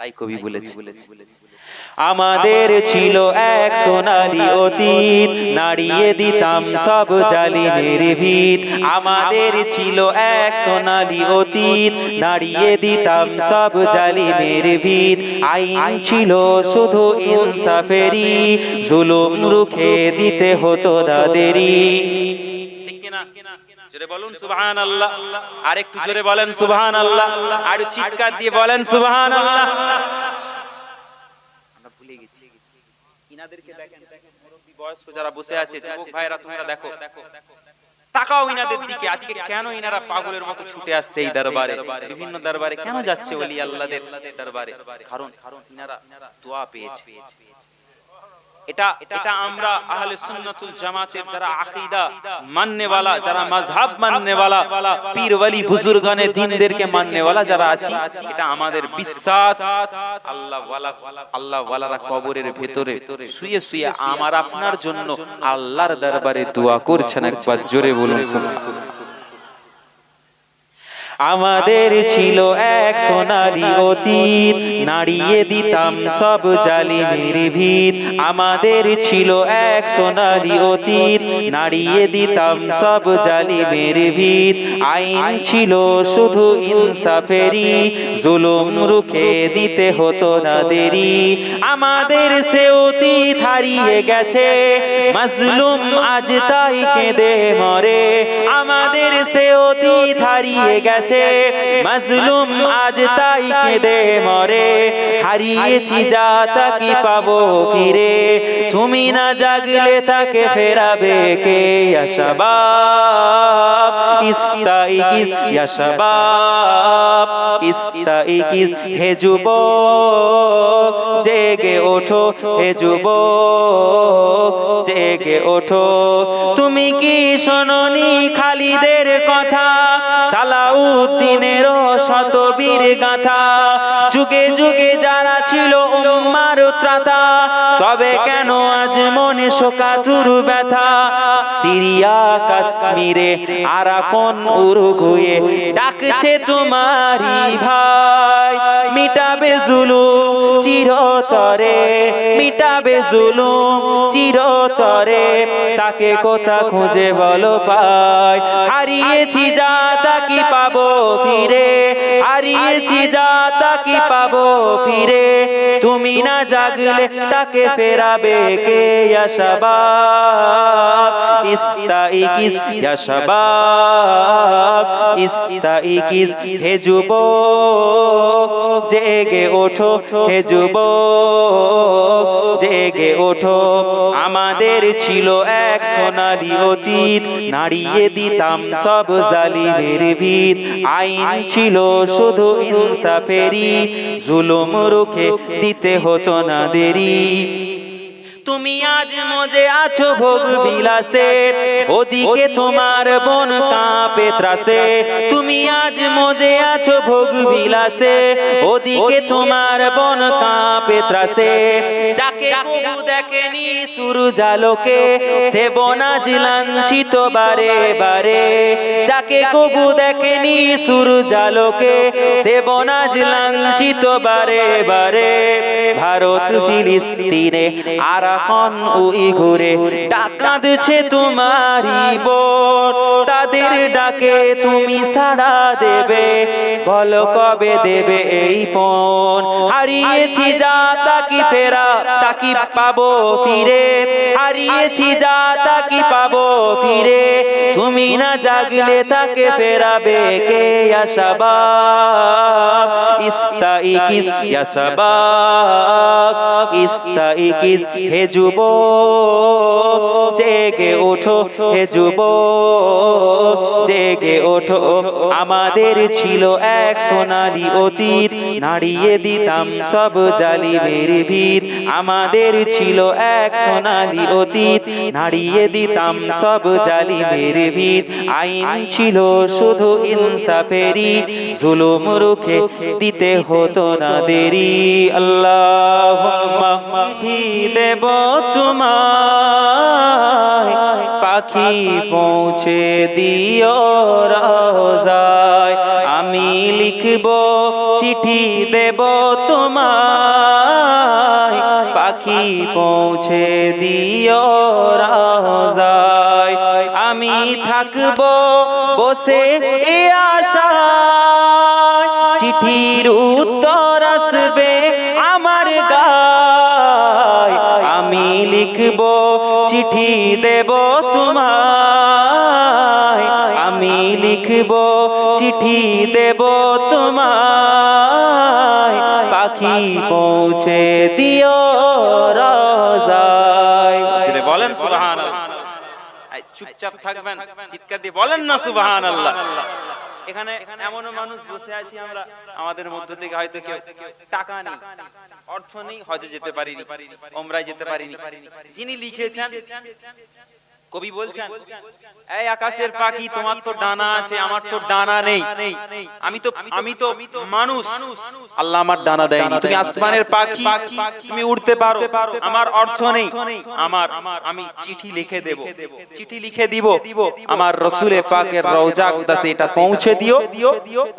তাই কবি বলেছি। আমাদের ছিল এক সোনালি অতীত নাড়িয়ে দিতাম সব জালিমের ভিত। আমাদের ছিল এক সোনালি অতীত নাড়িয়ে দিতাম সব জালিমের ভিত। আইন ছিল শুধু ইনসাফেরি জুলুম রুখে দিতে হতো না দেরি ঠিক কিনা? জোরে বলুন সুবহান আল্লাহ আর একটু জোরে বলেন সুবহান আল্লাহ আর চিৎকার দিয়ে বলেন সুবহান আল্লাহ আমরা ভুলে গেছি। ইনাদেরকে দেখেন মুরব্বী বয়স্ক যারা বসে আছে যুবক ভাইরা তোমরা দেখো। তাকাও ইনাদের দিকে। আজকে কেন ইনারা পাগলের মতো ছুটে আসছে এই দরবারে? বিভিন্ন দরবারে কেন যাচ্ছে ওলি আল্লাহদের দরবারে? কারণ কারণ ইনারা দোয়া পেয়েছে। এটা এটা আমরা আহলে সুন্নাতুল জামাতের যারা আকীদা মাননেওয়ালা, যারা মাযহাব মাননেওয়ালা পীর ওয়ালি দ্বীনদেরকে মাননেওয়ালা যারা আছি, এটা আমাদের বিশ্বাস। আল্লাহ ওয়ালা আল্লাহ ওয়ালারা কবরের ভেতরে শুয়ে শুয়ে আমার আপনার জন্য আল্লাহর দরবারে দোয়া করছেন একবার জোরে বলুন সুবহানাল্লাহ। আমাদের ছিল এক সোনালি অতীত। নাড়িয়ে দিতাম সব জালিমের ভিত। আমাদের ছিল এক সোনালি অতীত। নাড়িয়ে দিতাম সব জালিমের ভিত। আইন ছিল শুধু ইনসাফেরি জুলুম রুখে দিতে হতো না দেরি। আমাদের সে অতীত হারিয়ে গেছে। মাজলুম আজ তাই কেঁদে মরে। আমাদের সে অতীত হারিয়ে গেছে। মাজলুম আজ তাই কেঁদে মরে। হারিয়েছি যা তা কি পাবো ফিরে। তুমি না জাগলে তাকে ফেরাবে কে? ইয়াশাবাব ইস্তাইকিস ইয়াশাবাব ইস্তাইকিস হে যুবক জেগে ওঠো হে যুবক জেগে ওঠো। তুমি কি শোনি খালিদের কথা? সালাউদ্দিনের শতবীর গাথা। যুগে যুগে যারা ছিল উম্মার ত্রাতা তবে কেন আজ মনে শোকাতুর ব্যথা? সিরিয়া কাশ্মীরে আরাকন উরুগুয়ে ডাকছে তোমারি ভাই মিটাবে জুলুম চিরতরে, মিটাবে জুলুম চিরতরে, তাকে কোথা খুঁজে বলো পাই হারিয়েছি যা তা কি পাবো ফিরে, হারিয়েছি যা তা কি পাবো ফিরে। তুমি না জাগলে তাকে ফেরাবে কে ইয়াশাবাব ইস্তাইকিস ইয়াশাবাব ইস্তাইকিস হে যুবক জেগে ওঠো হে যুবক, জেগে ওঠো। আমাদের ছিল এক সোনালি অতীত, নাড়িয়ে দিতাম সব জালিমের ভিত। আইন ছিল শুধু ইনসাফেরি জুলুম রুখে দিতে হতো না দেরি। তুমি আজ মজে আছো ভোগ বিলাসে ওদিকে তোমার বন কাঁপে ত্রাসে। তুমি আজ মজে আছো ভোগ বিলাসে ওদিকে তোমার বন কাঁপে ত্রাসে। যাকে কবু দেখেনি সুর জালোকে সে বনাজ লাঞ্ছিত বারে বারে। যাকে কবু দেখেনি সুর জালোকে সে বনাজ লাঞ্ছিত বারে বারে ভারত ফিলিস্তিনে আর এখন ওই ঘুরে দিচ্ছে তোমারি বোন, তাদের ডাকে তুমি সাড়া দেবে। বলো কবে দেবে এই পণ হারিয়েছি যা তাকি ফেরা তাকি পাবো ফিরে? হারিয়েছি যা তাকি পাবো ফিরে? তুমি না জাগলে তাকে ফেরাবে কে ইয়াশাবাব ইস্তাইকিস ইয়াশাবাব ইস্তাইকিস, হে যুবক জেগে ওঠো হে যুবক জেগে ওঠো। আমাদের ছিল এক সোনালি অতীত, নাড়িয়ে দিতাম সব জালিমের ভিত। আমাদের ছিল এক সোনালি অতীত, নাড়িয়ে দিতাম সব জালিমের ভিত। আইন ছিল শুধু ইনসাফেরি জুলুম রুখে দিতে হতো না দেরি। আল্লাহ দেব। তোমায় পাখি পৌঁছে দিও রোজায়। আমি লিখব, চিঠি দেব তোমায়, পাখি পৌঁছে দিও রাজায়। আমি থাকব বসে এ আশায়, চিঠির উত্তর লিখব, চিঠি দেব তোমায়। আমি লিখব, চিঠি দেব তোমায়। পাখি পৌঁছে দিও রাজায়। বলেন সুবহান চুপচাপ থাকবেন। চিৎকার দিয়ে বলেন না সুবহান আল্লাহ এখানে এমনও মানুষ বসে আছি আমরা, আমাদের মধ্য থেকে হয়তো কেউ টাকা নেই, অর্থ নেই হজে যেতে পারিনি, ওমরায় যেতে পারিনি। যিনি লিখেছেন কবি বলছেন এই আকাশের পাখি তোমার তো ডানা আছে আমার তো ডানা নেই। আমি তো আমি তো মানুষ। আল্লাহ আমার ডানা দেয়নি। তুমি আসমানের পাখি তুমি উড়তে পারো। আমার অর্থ নেই। আমার আমি চিঠি লিখে দেব। চিঠি লিখে দিব। আমার রসুলে পাকের রওজা আকদাসে এটা পৌঁছে দিও।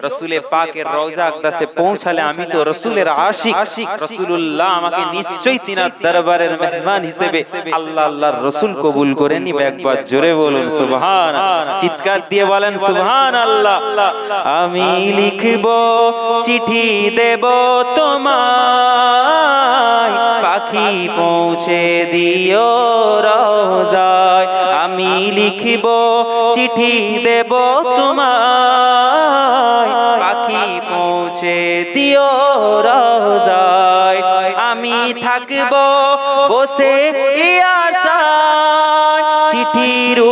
রসুলে পাকের রওজা আকদাসে পৌঁছালে আমি তো রসুলের আশিক। রসুলুল্লাহ আমাকে নিশ্চয়ই তিনার দরবারের মেহমান হিসেবে আল্লাহ আল্লাহর রসুল কবুল করে নিবে। একবার জোরে বলুন সুবহান চিৎকার দিয়ে বলেন সুবহান আল্লাহ আমি লিখব, চিঠি দেব তোমায়। পাখি পৌঁছে দিও রোজায় আমি লিখব, চিঠি দেব তোমায়। পাখি পৌঁছে দিও রোজায় আমি থাকব, বসে চিঠির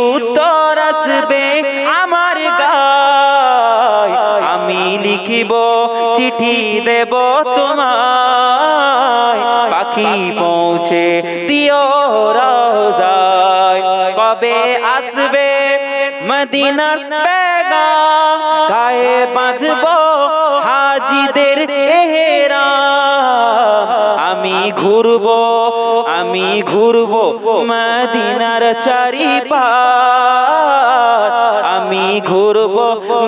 উত্তর আসবে আমার গায়। আমি লিখিব, চিঠি দেব তোমায়। পাখি পৌঁছে দিও রোজায় কবে আসবে মদিনার পেগা গায়ে বাঁধব হাজিদের এহেরা ঘুরব, আমি ঘুরব মদিনার চারিপাশ। আমি ঘুরব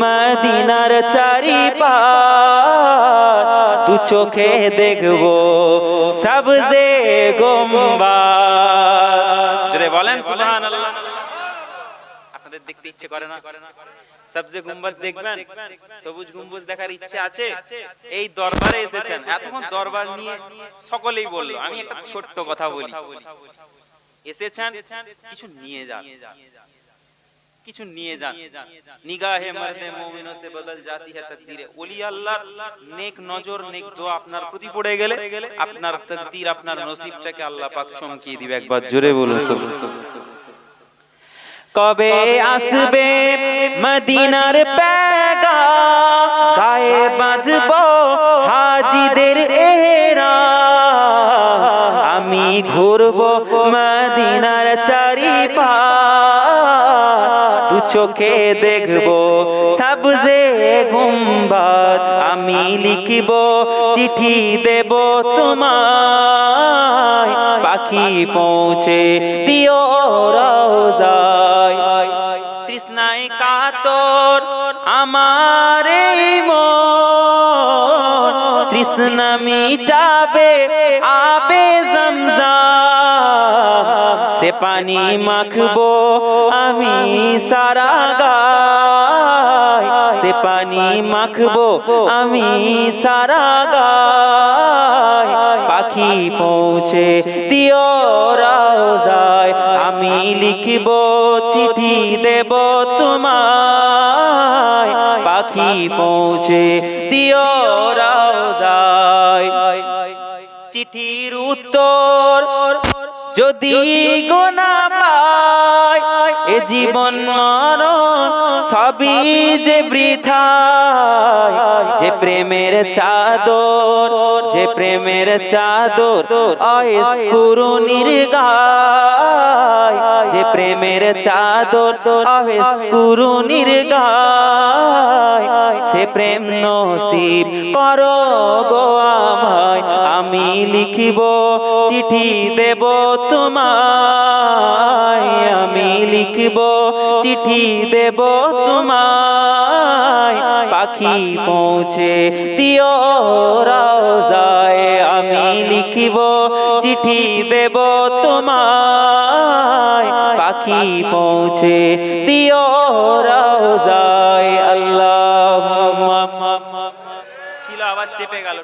মদিনার চারিপাশ। দু চোখে দেখব সবজে গোম্বা বলেন আপনাদের দেখতে ইচ্ছে করে না? সবজে গুম্বদ দেখবেন? সবুজ গম্বুজ দেখার ইচ্ছে আছে? এই দরবারে এসেছেন। এতক্ষণ দরবার নিয়ে সকলেই বলল। আমি একটা ছোট্ট কথা বলি। এসেছেন? কিছু নিয়ে যান। কিছু নিয়ে যান। নিগাহে মর্দে মুমিনো সে বদল জাতি তকদীরে ওলি আল্লাহর নেক নজর নেক দোয়া আপনার প্রতি পড়ে গেলে আপনার তকদীর আপনার নসিবটাকে আল্লাহ পাক চমকিয়ে দিবে। একবার জোরে বলুন। সুবহানাল্লাহ কবে আসবে মদিনার পেগা গায়ে বাঁধব হাজিদের এরা। আমি ঘুরব মদিনার চারিপাশ। দু চোখে দেখব সবজে গুম্বাদ। আমি লিখব চিঠি দেব তোমায়। পাখি পৌঁছে দিও রোজায় কাতর আমার মন। তৃষ্ণা মিটাবে আবে সে পানি মাখবো আমি সারা গায়। সে পানি মাখবো আমি সারা গায়। পাখি পৌঁছে, দিও রাজায় আমি লিখব চিঠি, দেব তোমায়। পাখি পৌঁছে, দিও রাজায় চিঠির উত্তর যদি গোনা পায় এ জীবন মরণ সবই যে বৃথা, যে প্রেমের চাদর, যে প্রেমের চাদর অস্কুরুনির গায় যে প্রেমের চাদর অস্কুরুনির গায় সে প্রেম নসিব করো গো আমায়, আমি লিখিব, চিঠি দেব তোমায়, আমি লিখব চিঠি দেব তোমায়। পাখি পৌঁছে দিও রওজায় আমি লিখিব, চিঠি দেব তোমায়। পাখি পৌঁছে দিও রওজায় আল্লাহ ছিল, আবার চেপে গেল।